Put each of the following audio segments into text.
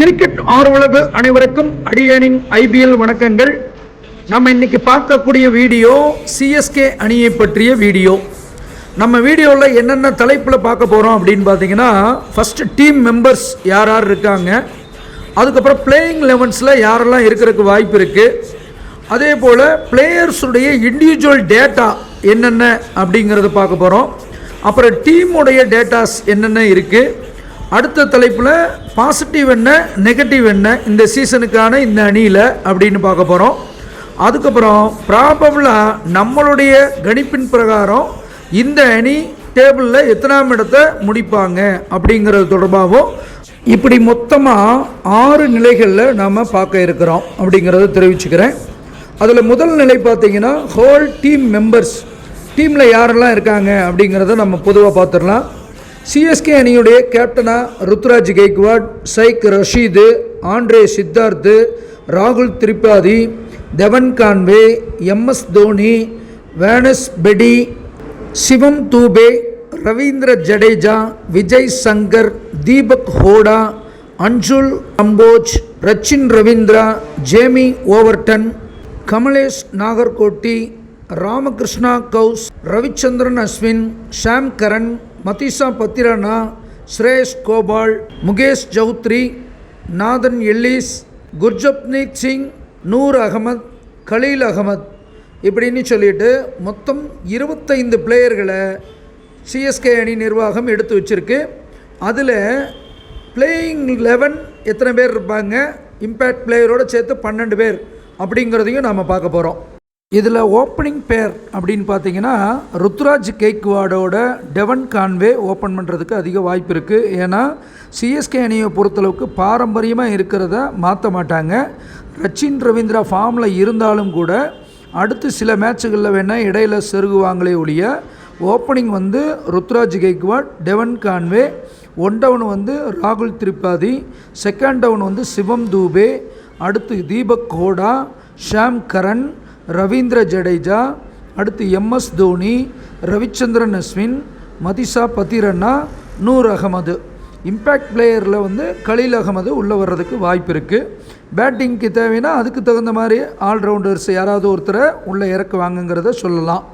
Cricket ஆர்வலர்கள் அனைவருக்கும் அடியனின் IPL வணக்கங்கள். நம்ம இன்னைக்கு பார்க்கக்கூடிய வீடியோ சிஎஸ்கே அணியை பற்றிய வீடியோ. நம்ம வீடியோவில் என்னென்ன தலைப்பில் பார்க்க போகிறோம் அப்படின்னு பார்த்தீங்கன்னா ஃபஸ்ட்டு டீம் மெம்பர்ஸ் யார் யார் இருக்காங்க? அதுக்கப்புறம் பிளேயிங் லெவன்ஸில் யாரெல்லாம் இருக்கிறதுக்கு வாய்ப்பு இருக்குது அதே போல் பிளேயர்ஸுடைய இண்டிவிஜுவல் டேட்டா என்னென்ன அப்படிங்கிறத பார்க்க போகிறோம் அப்புறம் டீமுடைய டேட்டாஸ் என்னென்ன இருக்குது அடுத்த தலைப்பில் பாசிட்டிவ் என்ன நெகட்டிவ் என்ன இந்த சீசனுக்கான இந்த அணியில் அப்படின்னு பார்க்க போகிறோம் அதுக்கப்புறம் ப்ராபபிளாக நம்மளுடைய கணிப்பின் பிரகாரம் இந்த அணி டேபிளில் எத்தனாம் இடத்தை முடிப்பாங்க அப்படிங்கிறது தொடர்பாகவும் இப்படி மொத்தமாக ஆறு நிலைகளில் நாம் பார்க்க இருக்கிறோம் அப்படிங்கிறத தெரிவிச்சுக்கிறேன். அதில் முதல் நிலை பார்த்திங்கன்னா ஹோல் டீம் மெம்பர்ஸ் டீமில் யாரெல்லாம் இருக்காங்க அப்படிங்கிறத நம்ம பொதுவாக பார்த்துடலாம். சிஎஸ்கே அணியுடைய கேப்டனாக ருத்ராஜ் கெய்க்வாட் சைக் ரஷீது ஆண்ட்ரே சித்தார்த்து ராகுல் Tripathi Devon Conway MS Dhoni Vansh Bedi Shivam Dube Ravindra Jadeja Vijay Shankar Deepak Hooda Anshul Kamboj Rachin Ravindra Jamie Overton Kamlesh Nagarkoti Ramakrishna Ghosh Ravichandran Ashwin Sam Curran Matheesha Pathirana Shreyas Gopal Mukesh Choudhary Nathan Ellis Gurjapneet Singh Noor Ahmad Khaleel Ahmed. இப்படின்னு சொல்லிட்டு மொத்தம் இருபத்தைந்து பிளேயர்களை CSK அணி நிர்வாகம் எடுத்து வச்சிருக்கு. அதில் playing eleven எத்தனை பேர் இருப்பாங்க? இம்பேக்ட் பிளேயரோடு சேர்த்து பன்னெண்டு பேர். அப்படிங்கிறதையும் நாம் பார்க்க போகிறோம் இதில் ஓப்பனிங் பேர் அப்படின்னு பார்த்தீங்கன்னா ருத்ராஜ் கெய்க்வாடோட டெவன் கான்வே ஓப்பன் பண்ணுறதுக்கு அதிக வாய்ப்பு இருக்குது ஏன்னா சிஎஸ்கே அணியை பொறுத்தளவுக்கு பாரம்பரியமாக இருக்கிறத மாற்ற மாட்டாங்க. ரச்சின் ரவீந்திரா ஃபார்மில் இருந்தாலும் கூட அடுத்து சில மேட்சுகளில் வேணால் இடையில் செருகுவாங்களே ஒழிய ஓப்பனிங் வந்து Ruturaj Gaikwad Devon Conway one down வந்து ராகுல் திரிபாதி செகண்ட் டவுன் வந்து சிவம் தூபே அடுத்து தீபக் கோடா ஷாம் கரன் ரவீந்திர ஜடேஜா அடுத்து எம்எஸ் தோனி ரவிச்சந்திரன் அஸ்வின் மதிஷா பத்திரண்ணா நூர் அகமது. இம்பேக்ட் பிளேயரில் வந்து கலீல் அகமது உள்ளே வர்றதுக்கு வாய்ப்பு இருக்குது பேட்டிங்க்கு தேவைன்னா அதுக்கு தகுந்த மாதிரி ஆல்ரவுண்டர்ஸ் யாராவது ஒருத்தரை உள்ளே இறக்குவாங்கங்கிறத சொல்லலாம்.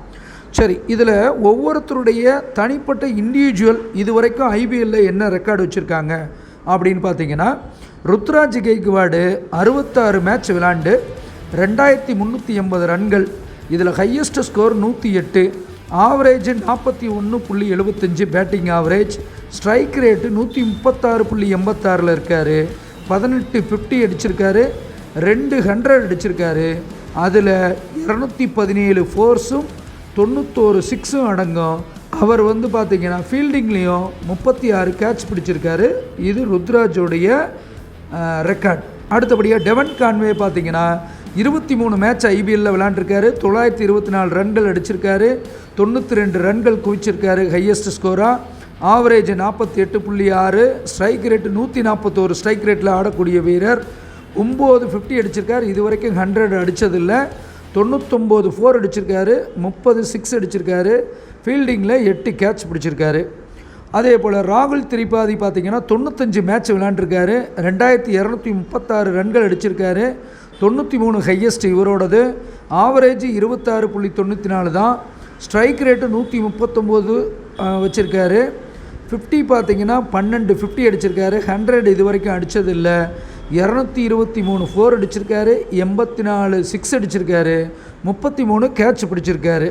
சரி இதில் ஒவ்வொருத்தருடைய தனிப்பட்ட இண்டிவிஜுவல் இது வரைக்கும் ஐபிஎல்ல என்ன ரெக்கார்டு வச்சுருக்காங்க அப்படின்னு பார்த்தீங்கன்னா ருத்ராஜ் கெய்க்வாடு அறுபத்தாறு மேட்ச் விளாண்டு ரெண்டாயிரத்தி முந்நூற்றி எண்பது ரன்கள். இதில் ஹையஸ்ட் ஸ்கோர் நூற்றி எட்டு ஆவரேஜ் நாற்பத்தி ஒன்று புள்ளி எழுபத்தஞ்சு பேட்டிங் ஆவரேஜ் ஸ்ட்ரைக் ரேட்டு நூற்றி முப்பத்தாறு புள்ளி எண்பத்தாறில் இருக்கார். பதினெட்டு ஃபிஃப்டி அடிச்சிருக்காரு ரெண்டு ஹண்ட்ரட் அடிச்சிருக்காரு. அதில் இரநூத்தி பதினேழு ஃபோர்ஸும் தொண்ணூத்தோரு சிக்ஸும் அடங்கும். அவர் வந்து பார்த்திங்கன்னா ஃபீல்டிங்லேயும் முப்பத்தி ஆறு கேட்ச் பிடிச்சிருக்காரு. இது ருத்ராஜோடைய ரெக்கார்ட் அடுத்தபடியாக டெவன் கான்வே பார்த்தீங்கன்னா இருபத்தி மூணு மேட்ச் ஐபிஎல்லில் விளாண்டுருக்காரு தொள்ளாயிரத்தி இருபத்தி நாலு ரன்கள் அடிச்சிருக்காரு. தொண்ணூற்றி ரெண்டு ரன்கள் குவிச்சிருக்காரு ஹையஸ்ட் ஸ்கோராக ஆவரேஜ் நாற்பத்தி எட்டு புள்ளி ஆறு ஸ்ட்ரைக் ரேட்டு நூற்றி நாற்பத்தோரு ஸ்ட்ரைக் ரேட்டில் ஆடக்கூடிய வீரர். ஒம்பது ஃபிஃப்டி அடிச்சிருக்காரு. இது வரைக்கும் ஹண்ட்ரட் அடித்ததில்லை தொண்ணூத்தொம்பது ஃபோர் அடிச்சிருக்காரு. முப்பது சிக்ஸ் அடிச்சிருக்காரு. ஃபீல்டிங்கில் எட்டு கேட்ச் பிடிச்சிருக்காரு. அதே போல் ராகுல் திரிபாதி பார்த்திங்கன்னா தொண்ணூத்தஞ்சு மேட்ச் விளாண்டுருக்காரு ரெண்டாயிரத்தி இரநூத்தி முப்பத்தாறு ரன்கள் அடிச்சிருக்காரு. தொண்ணூற்றி மூணு ஹையஸ்ட் இவரோடது. ஆவரேஜ் இருபத்தாறு புள்ளி தொண்ணூற்றி நாலு தான். ஸ்ட்ரைக் ரேட்டு நூற்றி முப்பத்தொம்போது வச்சுருக்காரு. ஃபிஃப்டி பார்த்தீங்கன்னா பன்னெண்டு ஃபிஃப்டி அடிச்சிருக்காரு. ஹண்ட்ரட் இது வரைக்கும் அடித்ததில்லை இரநூத்தி இருபத்தி மூணு ஃபோர் அடிச்சிருக்காரு. எண்பத்தி நாலு சிக்ஸ் அடிச்சிருக்காரு. முப்பத்தி மூணு கேட்ச் பிடிச்சிருக்காரு.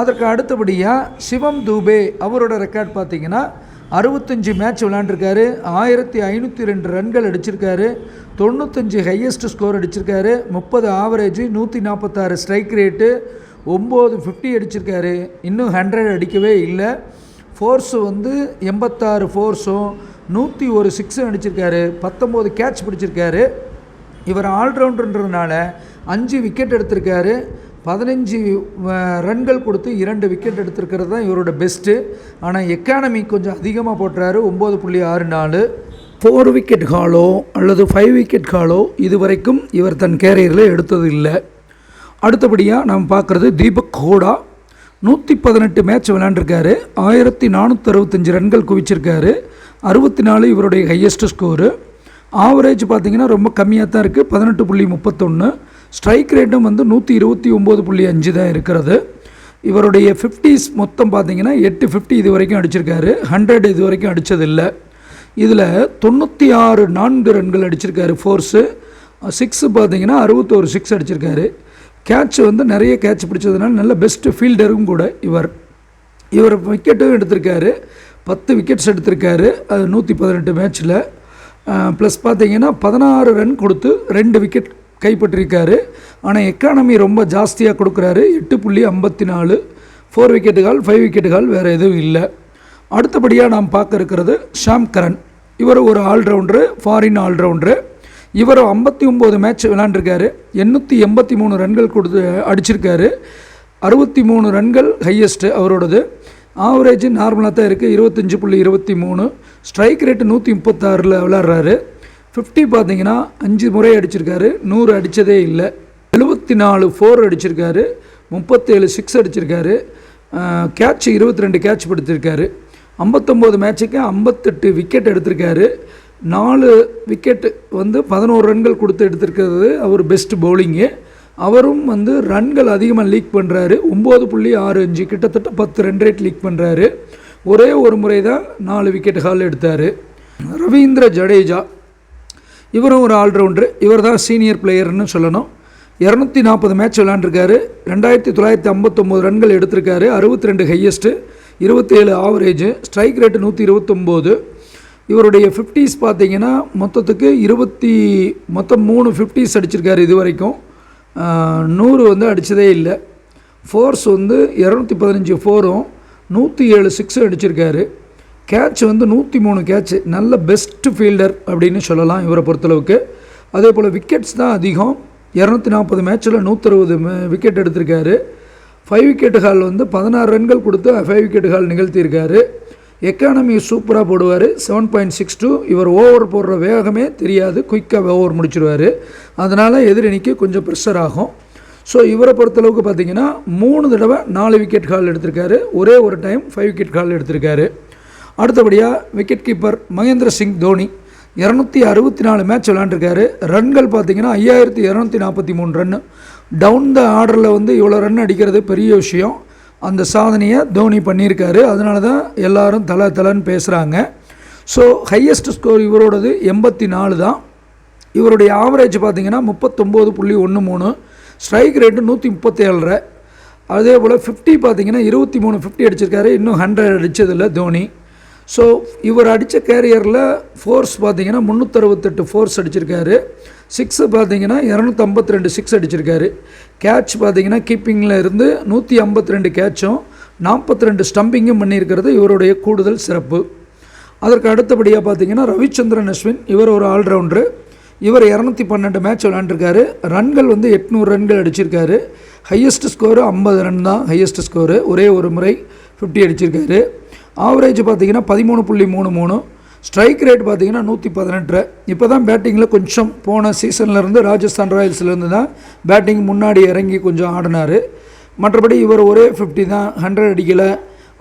அதற்கு அடுத்தபடியாக சிவம் தூபே அவரோட ரெக்கார்ட் பார்த்தீங்கன்னா அறுபத்தஞ்சி மேட்ச் விளாண்டுருக்காரு ஆயிரத்தி ஐநூற்றி ரெண்டு ரன்கள் அடிச்சிருக்காரு. தொண்ணூத்தஞ்சு ஹையஸ்ட் ஸ்கோர் அடிச்சிருக்காரு. முப்பது ஆவரேஜ் நூற்றி நாற்பத்தாறு ஸ்ட்ரைக் ரேட்டு ஒம்பது ஃபிஃப்டி அடிச்சிருக்காரு. இன்னும் ஹண்ட்ரட் அடிக்கவே இல்லை. ஃபோர்ஸு வந்து எண்பத்தாறு ஃபோர்ஸும் நூற்றி ஒரு சிக்ஸும் அடிச்சிருக்காரு. பத்தொம்போது கேட்ச் பிடிச்சிருக்காரு. இவர் ஆல்ரவுண்டர்ன்றதுனால அஞ்சு விக்கெட் எடுத்திருக்காரு. பதினஞ்சு ரன்கள் கொடுத்து இரண்டு விக்கெட் எடுத்திருக்கிறது தான் இவரோட பெஸ்ட்டு. ஆனால் எக்கானமி கொஞ்சம் அதிகமாக போட்டுறாரு. ஒம்பது புள்ளி ஆறு நாலு. ஃபோர் விக்கெட் ஹாலோ அல்லது ஃபைவ் விக்கெட் ஹாலோ இதுவரைக்கும் இவர் தன் கேரியரில் எடுத்தது இல்லை அடுத்தபடியாக நாம் பார்க்குறது தீபக் ஹோடா. நூற்றி பதினெட்டு மேட்ச் விளையாண்டுருக்காரு. ஆயிரத்தி நானூற்றி அறுபத்தஞ்சு ரன்கள் குவிச்சிருக்காரு. அறுபத்தி நாலு இவருடைய ஹையஸ்ட் ஸ்கோரு ஆவரேஜ் பார்த்தீங்கன்னா ரொம்ப கம்மியாக தான் இருக்குது பதினெட்டு புள்ளி முப்பத்தொன்று ஸ்ட்ரைக் ரேட்டும் வந்து நூற்றி இருபத்தி ஒம்பது புள்ளி அஞ்சு தான் இருக்கிறது. இவருடைய ஃபிஃப்டிஸ் மொத்தம் பார்த்தீங்கன்னா எட்டு ஃபிஃப்டி இது வரைக்கும் அடிச்சிருக்காரு. ஹண்ட்ரட் இது வரைக்கும் அடித்ததில்லை இதில் தொண்ணூற்றி ஆறு நான்கு ரன்கள் அடிச்சிருக்காரு ஃபோர்ஸு சிக்ஸு பார்த்தீங்கன்னா அறுபத்தோரு சிக்ஸ் அடிச்சிருக்காரு. கேட்ச் வந்து நிறைய கேட்ச் பிடிச்சதுனால நல்ல பெஸ்ட்டு ஃபீல்டரும் கூட இவர். இவர் விக்கெட்டும் எடுத்திருக்காரு. பத்து விக்கெட்ஸ் எடுத்திருக்காரு. அது நூற்றி பதினெட்டு மேட்ச்சில் ப்ளஸ் பார்த்தீங்கன்னா பதினாறு ரன் கொடுத்து ரெண்டு விக்கெட் கைப்பற்றிருக்காரு. ஆனால் எக்கானமி ரொம்ப ஜாஸ்தியாக கொடுக்குறாரு. எட்டு புள்ளி ஐம்பத்தி நாலு. ஃபோர் விக்கெட்டுகள் ஃபைவ் விக்கெட்டுகள் வேறு எதுவும் இல்லை. அடுத்தபடியாக நாம் பார்க்க இருக்கிறது ஷாம் கரன். இவர் ஒரு ஆல்ரவுண்டரு ஃபாரின் ஆல்ரவுண்டரு. இவர் ஐம்பத்தி ஒம்பது மேட்ச் விளாண்டுருக்காரு. எண்ணூற்றி எண்பத்தி மூணு ரன்கள் கொடுத்து அடிச்சிருக்காரு. அறுபத்தி மூணு ரன்கள் ஹையஸ்ட்டு அவரோடது. ஆவரேஜ் நார்மலாக தான் இருக்குது இருபத்தஞ்சி புள்ளி இருபத்தி மூணு. ஸ்ட்ரைக் ரேட்டு நூற்றி முப்பத்தாறில் விளாட்றாரு. ஃபிஃப்டி பார்த்தீங்கன்னா அஞ்சு முறை அடிச்சிருக்காரு நூறு அடித்ததே இல்லை. எழுபத்தி நாலு ஃபோர் அடிச்சிருக்காரு முப்பத்தேழு சிக்ஸ் அடிச்சிருக்காரு கேட்ச் இருபத்தி ரெண்டு கேட்ச் படுத்திருக்காரு. ஐம்பத்தொம்போது மேட்சுக்கு ஐம்பத்தெட்டு விக்கெட் எடுத்திருக்காரு. நாலு விக்கெட்டு வந்து பதினோரு ரன்கள் கொடுத்து எடுத்திருக்கிறது அவர் பெஸ்ட் பவுலிங்கு அவரும் வந்து ரன்கள் அதிகமாக லீக் பண்ணுறாரு ஒம்பது புள்ளி ஆறு அஞ்சு கிட்டத்தட்ட பத்து ரன் ரேட் லீக் பண்ணுறாரு ஒரே ஒரு முறை தான் நாலு விக்கெட் ஹால் எடுத்தார். ரவீந்திர ஜடேஜா இவரும் ஒரு ஆல்ரவுண்டர். இவர் தான் சீனியர் பிளேயர்னு சொல்லணும். இரநூத்தி நாற்பது மேட்ச் விளாண்டுருக்காரு. ரெண்டாயிரத்தி தொள்ளாயிரத்தி ஐம்பத்தொம்போது ரன்கள் எடுத்திருக்காரு. அறுபத்தி ரெண்டு ஹையஸ்ட்டு இருபத்தேழு ஆவரேஜு ஸ்ட்ரைக் ரேட்டு நூற்றி இருபத்தொம்போது இவருடைய ஃபிஃப்டிஸ் பார்த்தீங்கன்னா மொத்தத்துக்கு இருபத்தி மொத்தம் மூணு ஃபிஃப்டிஸ் அடிச்சிருக்காரு இது வரைக்கும் நூறு வந்து அடித்ததே இல்லை. ஃபோர்ஸ் வந்து இரநூத்தி பதினஞ்சு ஃபோரும் நூற்றி ஏழு சிக்ஸும் அடிச்சிருக்காரு. கேட்ச் வந்து நூற்றி மூணு கேட்ச் நல்ல பெஸ்ட்டு ஃபீல்டர் அப்படின்னு சொல்லலாம் இவரை பொறுத்தளவுக்கு. அதே போல் விக்கெட்ஸ் தான் அதிகம். இரநூத்தி நாற்பது மேட்ச்சில் நூற்றறுபது விக்கெட் எடுத்திருக்காரு. ஃபைவ் விக்கெட்டு ஹால் வந்து பதினாறு ரன்கள் கொடுத்து ஃபைவ் விக்கெட்டு ஹால் நிகழ்த்தியிருக்காரு. எக்கானமி சூப்பராக போடுவார். செவன் பாயிண்ட் சிக்ஸ் டூ இவர் ஓவர் போடுற வேகமே தெரியாது. குயிக்காக ஓவர் முடிச்சிருவார். அதனால் எதிரணிக்கு கொஞ்சம் ப்ரெஷர் ஆகும். ஸோ இவரை பொறுத்தளவுக்கு பார்த்தீங்கன்னா மூணு தடவை நாலு விக்கெட் கால் எடுத்திருக்காரு. ஒரே ஒரு டைம் ஃபைவ் விக்கெட் கால் எடுத்திருக்காரு. அடுத்தபடியாக விக்கெட் கீப்பர் மகேந்திர சிங் தோனி இரநூத்தி அறுபத்தி நாலு மேட்ச் விளாண்டுருக்காரு ரன்கள் பார்த்தீங்கன்னா ஐயாயிரத்தி இரநூத்தி நாற்பத்தி மூணு ரன்னு டவுன் த ஆர்டரில் வந்து இவ்வளோ ரன் அடிக்கிறது பெரிய விஷயம். அந்த சாதனையை தோனி பண்ணியிருக்காரு. அதனால தான் எல்லாரும் தலை தலைன்னு பேசுகிறாங்க ஸோ ஹையஸ்ட் ஸ்கோர் இவரோடது எண்பத்தி நாலு தான். இவருடைய ஆவரேஜ் பார்த்தீங்கன்னா முப்பத்தொம்போது புள்ளி ஒன்று மூணு. ஸ்ட்ரைக் ரேட்டு நூற்றி முப்பத்தேழரை அதே போல் ஃபிஃப்டி பார்த்தீங்கன்னா இருபத்தி மூணு ஃபிஃப்டி அடிச்சிருக்காரு. இன்னும் ஹண்ட்ரட் அடித்ததில்லை தோனி. ஸோ இவர் அடித்த கேரியரில் ஃபோர்ஸ் பார்த்தீங்கன்னா முந்நூற்றறுபத்தெட்டு ஃபோர்ஸ் அடிச்சிருக்காரு. சிக்ஸு பார்த்தீங்கன்னா இரநூத்தம்பத்தி ரெண்டு சிக்ஸ் அடிச்சிருக்காரு. கேட்ச் பார்த்தீங்கன்னா கீப்பிங்கில் இருந்து நூற்றி ஐம்பத்தி ரெண்டு கேட்சும் நாற்பத்தி ரெண்டு ஸ்டம்பிங்கும் பண்ணியிருக்கிறது இவருடைய கூடுதல் சிறப்பு. அதற்கு அடுத்தபடியாக பார்த்தீங்கன்னா ரவிச்சந்திரன் அஸ்வின் இவர் ஒரு ஆல்ரவுண்டரு இவர் இரநூத்தி பன்னெண்டு மேட்ச் விளாண்டுருக்காரு ரன்கள் வந்து எட்நூறு ரன்கள் அடிச்சிருக்காரு. ஹையஸ்ட் ஸ்கோரு ஐம்பது ரன் தான் ஹையஸ்ட் ஸ்கோரு ஒரே ஒரு முறை ஃபிஃப்டி அடிச்சிருக்காரு. ஆவரேஜ் பார்த்தீங்கன்னா பதிமூணு புள்ளி மூணு மூணு. ஸ்ட்ரைக் ரேட் பார்த்தீங்கன்னா நூற்றி பதினெட்டு. இப்போ தான் பேட்டிங்கில் கொஞ்சம் போன சீசன்லேருந்து ராஜஸ்தான் ராயல்ஸ்லேருந்து தான் பேட்டிங் முன்னாடி இறங்கி கொஞ்சம் ஆடினார். மற்றபடி இவர் ஒரே ஃபிஃப்டி தான். ஹண்ட்ரட் அடிக்கலை.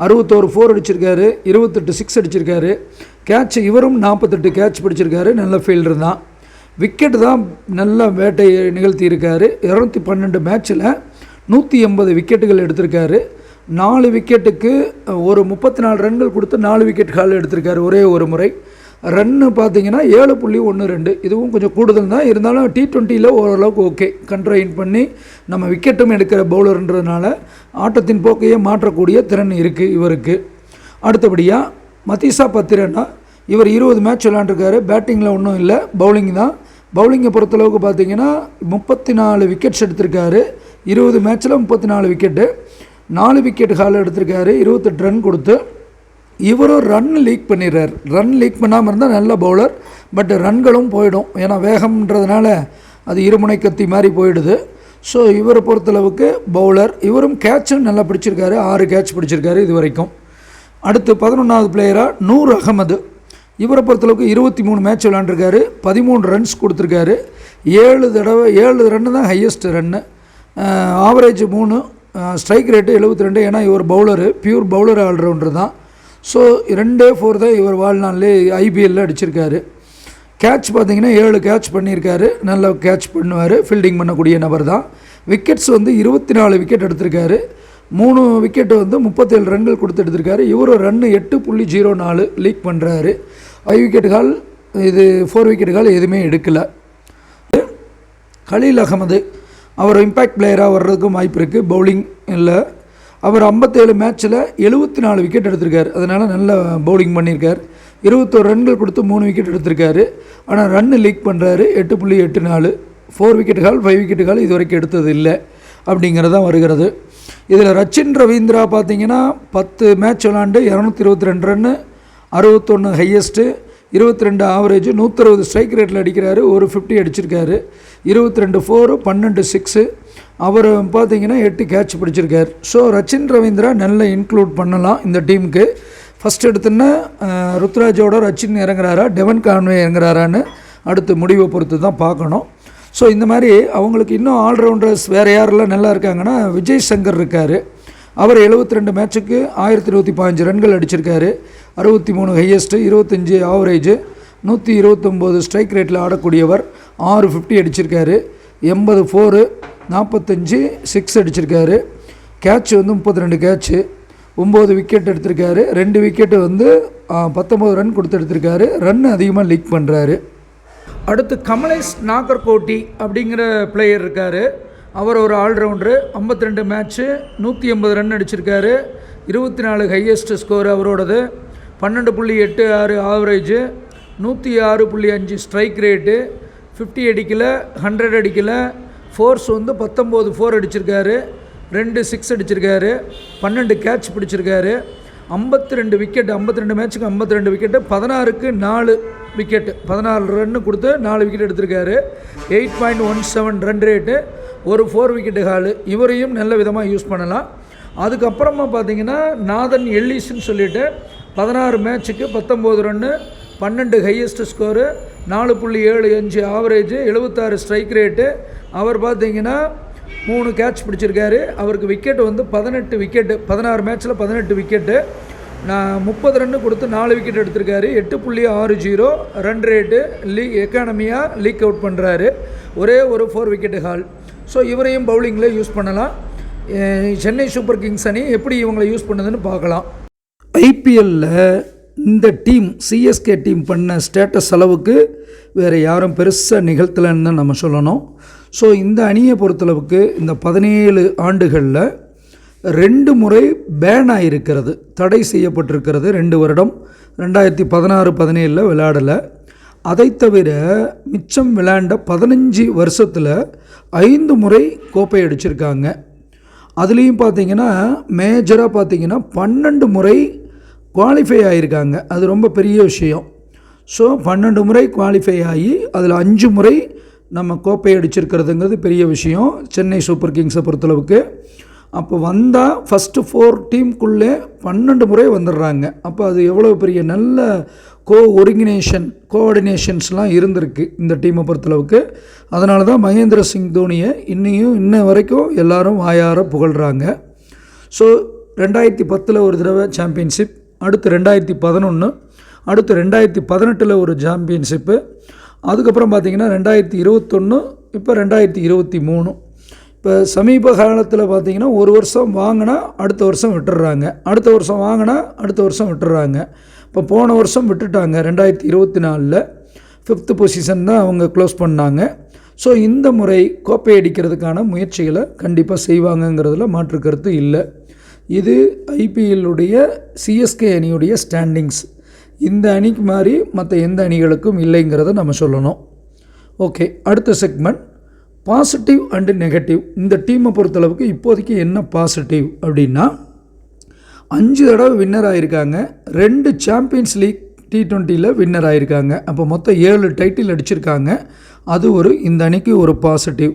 அறுபத்தோரு ஃபோர் அடிச்சிருக்காரு. இருபத்தெட்டு சிக்ஸ் அடிச்சிருக்காரு. கேட்ச் இவரும் நாற்பத்தெட்டு கேட்ச் பிடிச்சிருக்காரு. நல்ல ஃபீல்டர் தான். விக்கெட் தான் நல்ல வேட்டை நிகழ்த்தியிருக்காரு. இரநூத்தி பன்னெண்டு மேட்ச்சில் நூற்றி எண்பது விக்கெட்டுகள் எடுத்திருக்காரு. நாலு விக்கெட்டுக்கு ஒரு முப்பத்தி நாலு ரன்கள் கொடுத்து நாலு விக்கெட் கால் எடுத்திருக்காரு ஒரே ஒரு முறை. ரன்னு பார்த்தீங்கன்னா ஏழு புள்ளி ஒன்று ரெண்டு. இதுவும் கொஞ்சம் கூடுதல் தான். இருந்தாலும் டி ட்வெண்ட்டியில் ஓரளவுக்கு ஓகே கண்ட்ரைன் பண்ணி நம்ம விக்கெட்டும் எடுக்கிற பவுலர்ன்றதுனால ஆட்டத்தின் போக்கையே மாற்றக்கூடிய திறன் இருக்குது இவருக்கு. அடுத்தபடியாக மதீசா பத்திரன்னா இவர் இருபது மேட்ச் விளாண்டுருக்காரு பேட்டிங்கில் ஒன்றும் இல்லை. பவுலிங் தான். பவுலிங்கை பொறுத்தளவுக்கு பார்த்தீங்கன்னா முப்பத்தி நாலு விக்கெட்ஸ் எடுத்திருக்காரு. இருபது மேட்ச்சில் முப்பத்தி நாலு விக்கெட்டு நாலு விக்கெட் ஹால் எடுத்திருக்காரு. இருபத்தெட்டு ரன் கொடுத்து இவரும் ரன் லீக் பண்ணிடுறார். ரன் லீக் பண்ணாமல் இருந்தால் நல்ல பவுலர் பட் ரன்களும் போயிடும். ஏன்னா வேகம்ன்றதுனால அது இருமுனை கத்தி மாதிரி போயிடுது. ஸோ இவரை பொறுத்தளவுக்கு பவுலர் இவரும் கேட்சும் நல்லா பிடிச்சிருக்காரு. ஆறு கேட்ச் பிடிச்சிருக்காரு இது வரைக்கும் அடுத்து பதினொன்றாவது பிளேயராக நூர் அகமது. இவரை பொறுத்தளவுக்கு இருபத்தி மூணு மேட்ச் விளாண்டுருக்காரு பதிமூணு ரன்ஸ் கொடுத்துருக்காரு. ஏழு தடவை ஏழு ரன்னு தான் ஹையஸ்ட் ரன்னு ஆவரேஜ் மூணு ஸ்ட்ரைக் ரேட்டு எழுபத்தி ரெண்டு ஏன்னா இவர் பவுலரு பியூர் பவுலர் ஆல்ரவுண்டர் தான். ஸோ ரெண்டே ஃபோர் தான் இவர் வாழ்நாள்லே ஐபிஎல்லில் அடிச்சிருக்காரு. கேட்ச் பார்த்தீங்கன்னா ஏழு கேட்ச் பண்ணியிருக்காரு. நல்லா கேட்ச் பண்ணுவார். ஃபீல்டிங் பண்ணக்கூடிய நபர் தான். விக்கெட்ஸ் வந்து இருபத்தி நாலு விக்கெட் எடுத்திருக்காரு. மூணு விக்கெட்டு வந்து முப்பத்தேழு ரன்கள் கொடுத்து எடுத்திருக்காரு. இவரும் ரன்னு எட்டு புள்ளி ஜீரோ நாலு லீக் பண்ணுறாரு ஐ விக்கெட்டுகள் இது ஃபோர் விக்கெட்டுகள் எதுவுமே எடுக்கலை. கலீல் அகமது அவர் இம்பேக்ட் பிளேயராக வர்றதுக்கும் வாய்ப்பு இருக்குது பவுலிங் இல்லை. அவர் ஐம்பத்தேழு மேட்ச்சில் எழுபத்தி நாலு விக்கெட் எடுத்திருக்காரு. அதனால் நல்ல பவுலிங் பண்ணியிருக்கார். இருபத்தோரு ரன்கள் கொடுத்து மூணு விக்கெட் எடுத்திருக்காரு. ஆனால் ரன்னு லீக் பண்ணுறாரு எட்டு புள்ளி எட்டு நாலு. ஃபோர் விக்கெட்டுகள் ஃபைவ் விக்கெட்டுகள் இது வரைக்கும் எடுத்தது இல்லை. அப்படிங்கிறதான் வருகிறது. இதில் ரச்சின் ரவீந்திரா பார்த்தீங்கன்னா பத்து மேட்ச் விளாண்டு இரநூத்தி இருபத்தி ரெண்டு ரன்னு அறுபத்தொன்று ஹையஸ்ட்டு இருபத்தி ரெண்டு ஆவரேஜ் நூற்றறுபது ஸ்ட்ரைக் ரேட்டில் அடிக்கிறாரு ஒரு ஃபிஃப்டி அடிச்சிருக்காரு. இருபத்தி ரெண்டு ஃபோரு பன்னெண்டு சிக்ஸு அவர் பார்த்தீங்கன்னா எட்டு கேட்ச் பிடிச்சிருக்கார். ஸோ ரச்சின் ரவீந்திரா நல்ல இன்க்ளூட் பண்ணலாம் இந்த டீமுக்கு ஃபஸ்ட் எடுத்தோன்னா ருத்ராஜோட ரச்சின் இறங்குறாரா டெவன் கான்வே இறங்குறாரான்னு அடுத்து முடிவை பொறுத்து தான் பார்க்கணும். ஸோ இந்த மாதிரி அவங்களுக்கு இன்னும் ஆல்ரவுண்டர்ஸ் வேறு யாரெல்லாம் நல்லா இருக்காங்கன்னா விஜய் சங்கர் இருக்கார். அவர் 72 ரெண்டு மேட்சுக்கு ஆயிரத்தி இருபத்தி பாஞ்சு ரன்கள் அடிச்சிருக்காரு. அறுபத்தி மூணு ஹையஸ்ட்டு இருபத்தஞ்சி ஆவரேஜ் நூற்றி இருபத்தொம்போது ஸ்ட்ரைக் ரேட்டில் ஆடக்கூடியவர் ஆறு ஃபிஃப்டி அடிச்சிருக்காரு எண்பது ஃபோரு நாற்பத்தஞ்சு சிக்ஸ் அடிச்சிருக்காரு. கேட்ச் வந்து முப்பத்தி ரெண்டு கேட்ச்சு ஒம்பது விக்கெட் எடுத்திருக்காரு ரெண்டு விக்கெட்டு வந்து பத்தொம்பது ரன் கொடுத்து எடுத்திருக்காரு ரன் அதிகமாக லீக் பண்ணுறாரு அடுத்து கமலேஷ் நாகர்கோட்டி அப்படிங்கிற பிளேயர் இருக்கார். அவர் ஒரு ஆல்ரவுண்டரு 52 ரெண்டு மேட்ச்சு நூற்றி எண்பது ரன் அடிச்சிருக்காரு. இருபத்தி நாலு ஹையஸ்ட் ஸ்கோர் அவரோடது. பன்னெண்டு புள்ளி எட்டு ஆறு ஆவரேஜு நூற்றி ஆறு புள்ளி அஞ்சு ஸ்ட்ரைக் ரேட்டு ஃபிஃப்டி அடிக்கலை ஹண்ட்ரட் அடிக்கலை ஃபோர்ஸ் வந்து பத்தொம்போது ஃபோர் அடிச்சிருக்காரு ரெண்டு சிக்ஸ் அடிச்சிருக்காரு பன்னெண்டு கேட்ச் பிடிச்சிருக்காரு ஐம்பத்தி ரெண்டு விக்கெட் ஐம்பத்தி ரெண்டு மேட்ச்சுக்கு ஐம்பத்தி ரெண்டு விக்கெட்டு பதினாறுக்கு நாலு விக்கெட்டு பதினாலு ரன்னு கொடுத்து நாலு விக்கெட் எடுத்திருக்காரு eight point one seven run rate ஒரு ஃபோர் விக்கெட்டு ஹாலு இவரையும் நல்ல விதமாக யூஸ் பண்ணலாம். அதுக்கப்புறமா பார்த்தீங்கன்னா நாதன் எல்லிஸ்ன்னு சொல்லிட்டு பதினாறு மேட்ச்சுக்கு பத்தொம்போது ரன்னு பன்னெண்டு ஹையஸ்ட் ஸ்கோரு நாலு புள்ளி ஏழு அஞ்சு ஆவரேஜு எழுபத்தாறு ஸ்ட்ரைக் ரேட்டு அவர் பார்த்தீங்கன்னா மூணு கேட்ச் பிடிச்சிருக்காரு. அவருக்கு விக்கெட் வந்து பதினெட்டு விக்கெட்டு பதினாறு மேட்ச்சில் பதினெட்டு விக்கெட்டு நான் முப்பது ரன்னு கொடுத்து நாலு விக்கெட் எடுத்திருக்காரு. எட்டு புள்ளி ஆறு ஜீரோ ரன் ரேட்டு லீக் எக்கானமியாக லீக் அவுட் பண்ணுறாரு ஒரே ஒரு ஃபோர் விக்கெட்டு ஹால் ஸோ இவரையும் பவுலிங்கில் யூஸ் பண்ணலாம். சென்னை சூப்பர் கிங்ஸ் அணி எப்படி இவங்களை யூஸ் பண்ணுதுன்னு பார்க்கலாம். ஐபிஎல்லில் இந்த டீம் சிஎஸ்கே டீம் பண்ண ஸ்டேட்டஸ் அளவுக்கு வேறு யாரும் பெருசாக நிகழ்த்தலைன்னு தான் நம்ம சொல்லணும். ஸோ இந்த அணியை பொறுத்தளவுக்கு இந்த பதினேழு ஆண்டுகளில் ரெண்டு முறை பேன் ஆகிருக்கிறது தடை செய்யப்பட்டிருக்கிறது ரெண்டு வருடம். ரெண்டாயிரத்தி பதினாறு பதினேழில் விளையாடலை. அதை தவிர மிச்சம் விளையாண்ட பதினஞ்சு வருஷத்தில் ஐந்து முறை கோப்பை அடிச்சிருக்காங்க. அதுலேயும் பார்த்தீங்கன்னா மேஜராக பார்த்தீங்கன்னா பன்னெண்டு முறை குவாலிஃபை ஆகியிருக்காங்க அது ரொம்ப பெரிய விஷயம். ஸோ பன்னெண்டு முறை குவாலிஃபை ஆகி அதில் அஞ்சு முறை நம்ம கோப்பை அடிச்சிருக்கிறதுங்கிறது பெரிய விஷயம். சென்னை சூப்பர் கிங்ஸை பொறுத்தளவுக்கு. அப்போ வந்தால் ஃபஸ்ட்டு ஃபோர் டீமுக்குள்ளே பன்னெண்டு முறை வந்துடுறாங்க. அப்போ அது எவ்வளோ பெரிய நல்ல கோ ஒருங்கினேஷன் கோஆர்டினேஷன்ஸ்லாம் இருந்திருக்கு இந்த டீமை பொறுத்தளவுக்கு. அதனால தான் மகேந்திர சிங் தோனியை இன்னையும் இன்ன வரைக்கும் எல்லாரும் வாயார புகழ்கிறாங்க ஸோ ரெண்டாயிரத்தி பத்தில் ஒரு தடவை சாம்பியன்ஷிப் அடுத்து ரெண்டாயிரத்தி பதினொன்று அடுத்து ரெண்டாயிரத்தி பதினெட்டில் ஒரு சாம்பியன்ஷிப்பு அதுக்கப்புறம் பார்த்திங்கன்னா ரெண்டாயிரத்தி இருபத்தொன்று இப்போ ரெண்டாயிரத்தி இருபத்தி மூணு. இப்போ சமீப காலத்தில் பார்த்தீங்கன்னா ஒரு வருஷம் வாங்கினா அடுத்த வருஷம் விட்டுடுறாங்க அடுத்த வருஷம் வாங்கினா அடுத்த வருஷம் விட்டுடுறாங்க இப்போ போன வருஷம் விட்டுட்டாங்க ரெண்டாயிரத்தி இருபத்தி நாலில். ஃபிஃப்த்து பொசிஷன் தான் அவங்க க்ளோஸ் பண்ணாங்க. ஸோ இந்த முறை கோப்பை அடிக்கிறதுக்கான முயற்சிகளை கண்டிப்பாக செய்வாங்கங்கிறதுல மாற்று கருத்து இல்லை. இது ஐபிஎல்லுடைய சிஎஸ்கே அணியுடைய ஸ்டாண்டிங்ஸ் இந்த அணிக்கு மாதிரி மற்ற எந்த அணிகளுக்கும் இல்லைங்கிறத நம்ம சொல்லணும். ஓகே அடுத்த செக்மெண்ட் பாசிட்டிவ் அண்டு நெகட்டிவ் இந்த டீமை பொறுத்தளவுக்கு இப்போதைக்கு என்ன பாசிட்டிவ் அப்படின்னா அஞ்சு தடவை வின்னர் ஆகியிருக்காங்க ரெண்டு சாம்பியன்ஸ் லீக் டி ட்வெண்ட்டியில் வின்னர் ஆகியிருக்காங்க அப்போ மொத்தம் ஏழு டைட்டில் அடிச்சிருக்காங்க. அது ஒரு இந்த அணிக்கு ஒரு பாசிட்டிவ்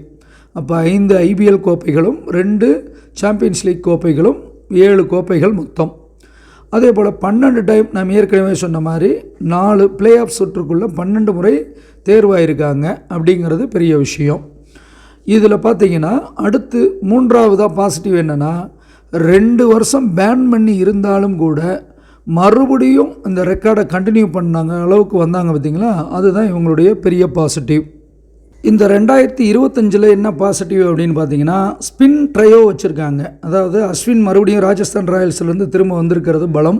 அப்போ ஐந்து ஐபிஎல் கோப்பைகளும் ரெண்டு சாம்பியன்ஸ் லீக் கோப்பைகளும் ஏழு கோப்பைகள் மொத்தம். அதே போல் பன்னெண்டு டைம் நாம் ஏற்கனவே சொன்ன மாதிரி நாலு பிளே ஆஃப் சுற்றுக்குள்ளே பன்னெண்டு முறை தேர்வாயிருக்காங்க அப்படிங்கிறது பெரிய விஷயம். இதில் பார்த்தீங்கன்னா அடுத்து மூன்றாவதாக பாசிட்டிவ் என்னென்னா ரெண்டு வருஷம் பேன் பண்ணி இருந்தாலும் கூட மறுபடியும் இந்த ரெக்கார்டை கண்டினியூ பண்ணாங்க அளவுக்கு வந்தாங்க பார்த்தீங்களா அதுதான் இவங்களுடைய பெரிய பாசிட்டிவ் இந்த ரெண்டாயிரத்தி இருபத்தஞ்சில் என்ன பாசிட்டிவ் அப்படின்னு பார்த்தீங்கன்னா ஸ்பின் ட்ரையோ வச்சுருக்காங்க. அதாவது அஸ்வின் மறுபடியும் ராஜஸ்தான் ராயல்ஸ்லேருந்து திரும்ப வந்திருக்கிறது பலம்.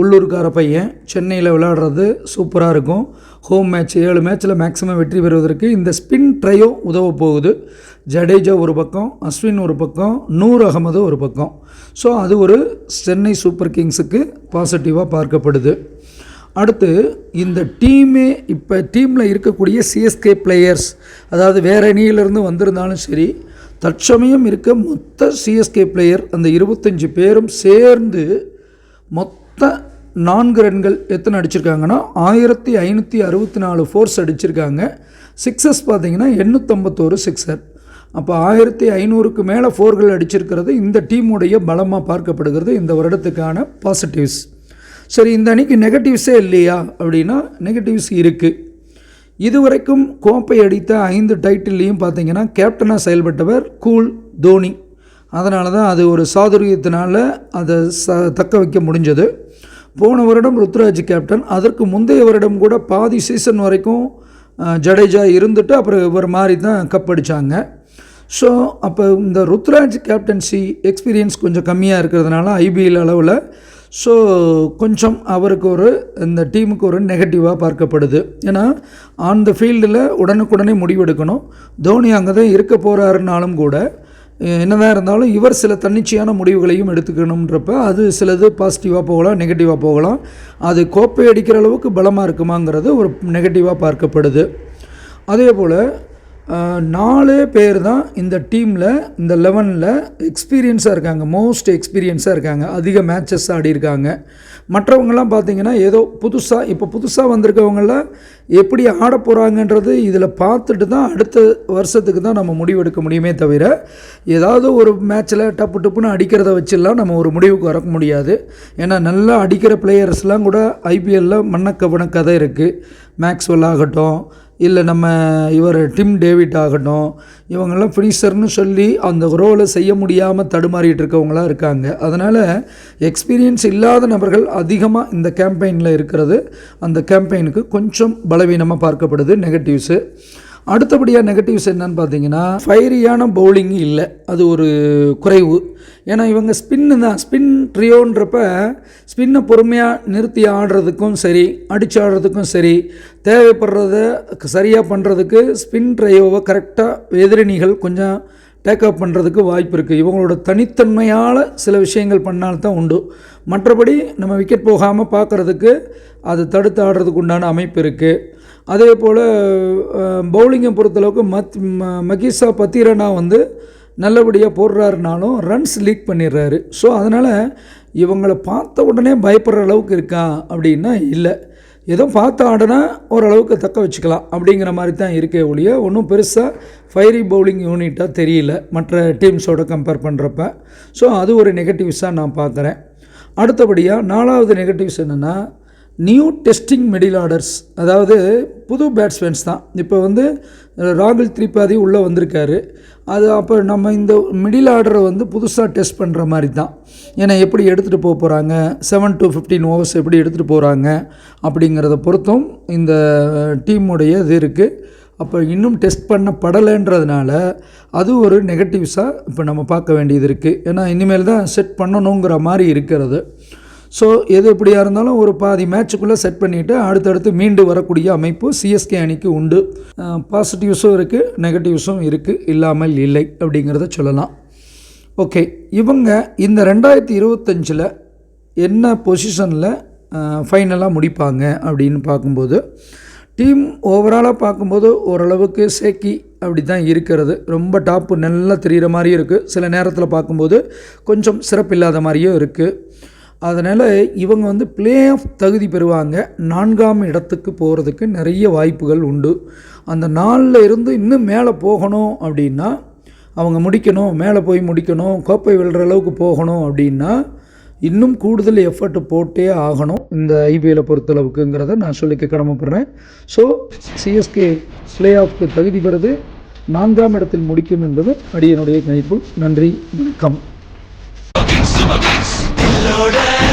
உள்ளூர்கார பையன். சென்னையில் விளையாடுறது சூப்பராக இருக்கும். ஹோம் மேட்ச் ஏழு மேட்ச்சில் மேக்ஸிமம் வெற்றி பெறுவதற்கு இந்த ஸ்பின் ட்ரையோ உதவ போகுது. ஜடேஜா ஒரு பக்கம் அஸ்வின் ஒரு பக்கம் நூர் அகமது ஒரு பக்கம். ஸோ அது ஒரு சென்னை சூப்பர் கிங்ஸுக்கு பாசிட்டிவாக பார்க்கப்படுது. அடுத்து இந்த டீமே இப்போ டீமில் இருக்கக்கூடிய சிஎஸ்கே பிளேயர்ஸ் அதாவது வேறு அணியிலிருந்து வந்திருந்தாலும் சரி தற்சமயம் இருக்க மொத்த சிஎஸ்கே பிளேயர் அந்த இருபத்தஞ்சி பேரும் சேர்ந்து மொத்த நான்கு ரன்கள் எத்தனை அடிச்சிருக்காங்கன்னா ஆயிரத்தி ஐநூற்றி அறுபத்தி நாலு ஃபோர்ஸ் அடிச்சிருக்காங்க. சிக்ஸஸ் பார்த்தீங்கன்னா எண்ணூற்றம்பத்தோரு சிக்ஸர் அப்போ ஆயிரத்தி ஐநூறுக்கு மேலே ஃபோர்கள் அடிச்சிருக்கிறது இந்த டீமுடைய பலமாக பார்க்கப்படுகிறது இந்த வருடத்துக்கான பாசிட்டிவ்ஸ் சரி இந்த அணிக்கு நெகட்டிவ்ஸே இல்லையா? அப்படின்னா நெகட்டிவ்ஸ் இருக்குது இதுவரைக்கும் கோப்பை அடித்த ஐந்து டைட்டில்லையும் பார்த்தீங்கன்னா கேப்டனாக செயல்பட்டவர் கூல் தோனி. அதனால தான் அது ஒரு சாதுரியத்தினால அதை ச தக்க வைக்க முடிஞ்சது. போன வருடம் ருத்ராஜ் கேப்டன் அதற்கு முந்தைய வருடம் கூட பாதி சீசன் வரைக்கும் ஜடேஜா இருந்துட்டு அப்புறம் இவர் மாதிரி தான் கப் அடித்தாங்க ஸோ அப்போ இந்த ருத்ராஜ் கேப்டன்சி எக்ஸ்பீரியன்ஸ் கொஞ்சம் கம்மியாக இருக்கிறதுனால ஐபிஎல் அளவில் ஸோ கொஞ்சம் அவருக்கு ஒரு இந்த டீமுக்கு ஒரு நெகட்டிவாக பார்க்கப்படுது. ஏன்னா ஆன் த ஃபீல்டில் உடனுக்குடனே முடிவெடுக்கணும். தோனி அங்கே தான் இருக்க போகிறாருனாலும் கூட என்னதான் இருந்தாலும் இவர் சில தன்னிச்சையான முடிவுகளையும் எடுத்துக்கணுன்றப்ப அது சிலது பாசிட்டிவாக போகலாம் நெகட்டிவாக போகலாம். அது கோப்பை அடிக்கிற அளவுக்கு பலமாக இருக்குமாங்கிறது ஒரு நெகட்டிவாக பார்க்கப்படுது. அதே போல் நாலு பேர் தான் இந்த டீமில் இந்த லெவனில் எக்ஸ்பீரியன்ஸாக இருக்காங்க. மோஸ்ட் எக்ஸ்பீரியன்ஸாக இருக்காங்க. அதிக மேட்சஸ் ஆடிருக்காங்க மற்றவங்கெல்லாம் பார்த்தீங்கன்னா ஏதோ புதுசாக இப்போ புதுசாக வந்திருக்கவங்களாம் எப்படி ஆட போகிறாங்கன்றது இதில் பார்த்துட்டு தான் அடுத்த வருஷத்துக்கு தான் நம்ம முடிவெடுக்க முடியுமே தவிர ஏதாவது ஒரு மேட்ச்சில் டப்பு டப்புன்னு அடிக்கிறத வச்செல்லாம் நம்ம ஒரு முடிவுக்கு வர முடியாது. ஏன்னா நல்லா அடிக்கிற பிளேயர்ஸ்லாம் கூட ஐபிஎல்லில் மன்னக்கவன கதை இருக்குது மேக்ஸ்வெல் ஆகட்டும் இல்லை நம்ம இவர் டிம் டேவிட் ஆகட்டும் இவங்கெல்லாம் ஃபினிஷர்னு சொல்லி அந்த ரோலை செய்ய முடியாமல் தடுமாறிட்டு இருக்கவங்களாம் இருக்காங்க. அதனால் எக்ஸ்பீரியன்ஸ் இல்லாத நபர்கள் அதிகமாக இந்த கேம்பெயினில் இருக்கிறது. அந்த கேம்பெயினுக்கு கொஞ்சம் பலவீனமாக பார்க்கப்படுது நெகட்டிவ்ஸு அடுத்தபடியாக நெகட்டிவ்ஸ் என்னன்னு பார்த்தீங்கன்னா ஃபைரியான பவுலிங் இல்லை. அது ஒரு குறைவு. ஏன்னா இவங்க ஸ்பின்னு தான். ஸ்பின் ட்ரியோன்றப்ப ஸ்பின்னை பொறுமையாக நிறுத்தி ஆடுறதுக்கும் சரி அடிச்சு ஆடுறதுக்கும் சரி தேவைப்படுறத சரியாக பண்ணுறதுக்கு ஸ்பின் ட்ரையோவை கரெக்டாக எதிரணிகள் கொஞ்சம் டேக்கப் பண்ணுறதுக்கு வாய்ப்பு இருக்குது இவங்களோட தனித்தன்மையால் சில விஷயங்கள் பண்ணால்தான் உண்டு. மற்றபடி நம்ம விக்கெட் போகாமல் பார்க்குறதுக்கு அது தடுத்து ஆடுறதுக்கு உண்டான அமைப்பு இருக்குது அதே போல் பவுலிங்கை பொறுத்தளவுக்கு மத் ம- பத்திரனா வந்து நல்லபடியாக போடுறாருனாலும் ரன்ஸ் லீக் பண்ணிடுறாரு. ஸோ அதனால் இவங்களை பார்த்த உடனே பயப்படுற அளவுக்கு இருக்கா அப்படின்னா இல்லை. ஏதோ பார்த்து ஆடினா ஓரளவுக்கு தக்க வச்சுக்கலாம் அப்படிங்கிற மாதிரி தான் இருக்கே ஒழிய ஒன்றும் பெருசாக ஃபைரி பவுலிங் யூனிட்டாக தெரியல மற்ற டீம்ஸோட கம்பேர் பண்ணுறப்ப ஸோ அது ஒரு நெகட்டிவ்ஸாக நான் பார்க்குறேன். அடுத்தபடியாக நாலாவது நெகட்டிவ்ஸ் என்னென்னா நியூ டெஸ்டிங் மிடில் ஆர்டர்ஸ் அதாவது புது பேட்ஸ்மேன்ஸ் தான். இப்போ வந்து ராகுல் திரிபாதி உள்ளே வந்திருக்காரு. அது அப்போ நம்ம இந்த மிடில் ஆர்டரை வந்து புதுசாக டெஸ்ட் பண்ணுற மாதிரி தான். ஏன்னா எப்படி எடுத்துகிட்டு போக போகிறாங்க செவன் டு ஃபிஃப்டீன் ஓவர்ஸ் எப்படி எடுத்துகிட்டு போகிறாங்க அப்படிங்கிறத பொறுத்தும் இந்த டீமுடைய இது இருக்குது அப்போ இன்னும் டெஸ்ட் பண்ணப்படலைன்றதுனால அது ஒரு நெகட்டிவ்ஸாக இப்போ நம்ம பார்க்க வேண்டியது இருக்குது ஏன்னா இனிமேல் தான் செட் பண்ணணுங்கிற மாதிரி இருக்கிறது. ஸோ எது எப்படியாக இருந்தாலும் ஒரு பாதி மேட்சுக்குள்ளே செட் பண்ணிவிட்டு அடுத்தடுத்து மீண்டு வரக்கூடிய அமைப்பு சிஎஸ்கே அணிக்கு உண்டு. பாசிட்டிவ்ஸும் இருக்குது நெகட்டிவ்ஸும் இருக்குது இல்லாமல் இல்லை அப்படிங்கிறத சொல்லலாம். ஓகே இவங்க இந்த ரெண்டாயிரத்தி இருபத்தஞ்சில் என்ன பொசிஷனில் ஃபைனலாக முடிப்பாங்க அப்படின்னு பார்க்கும்போது டீம் ஓவராலாக பார்க்கும்போது ஓரளவுக்கு சேக்கி அப்படி தான் இருக்கிறது. ரொம்ப டாப்பு நல்லா தெரிகிற மாதிரியும் இருக்குது சில நேரத்தில் பார்க்கும்போது கொஞ்சம் சிறப்பில்லாத மாதிரியும் இருக்குது அதனால் இவங்க வந்து ப்ளே ஆஃப் தகுதி பெறுவாங்க. நான்காம் இடத்துக்கு போகிறதுக்கு நிறைய வாய்ப்புகள் உண்டு. அந்த நாளில் இருந்து இன்னும் மேலே போகணும் அப்படின்னா அவங்க முடிக்கணும் மேலே போய் முடிக்கணும் கோப்பை வெல்ற அளவுக்கு போகணும் அப்படின்னா இன்னும் கூடுதல் எஃபர்ட் போட்டே ஆகணும். இந்த ஐபிஎல்லை பொறுத்தளவுக்குங்கிறத நான் சொல்லிக்க கடமைப்படுறேன். ஸோ சிஎஸ்கே ப்ளே ஆஃப்க்கு தகுதி பெறுது. நான்காம் இடத்தில் முடிக்கும் என்பது அடியனுடைய கணிப்பு. நன்றி வணக்கம். Jordan.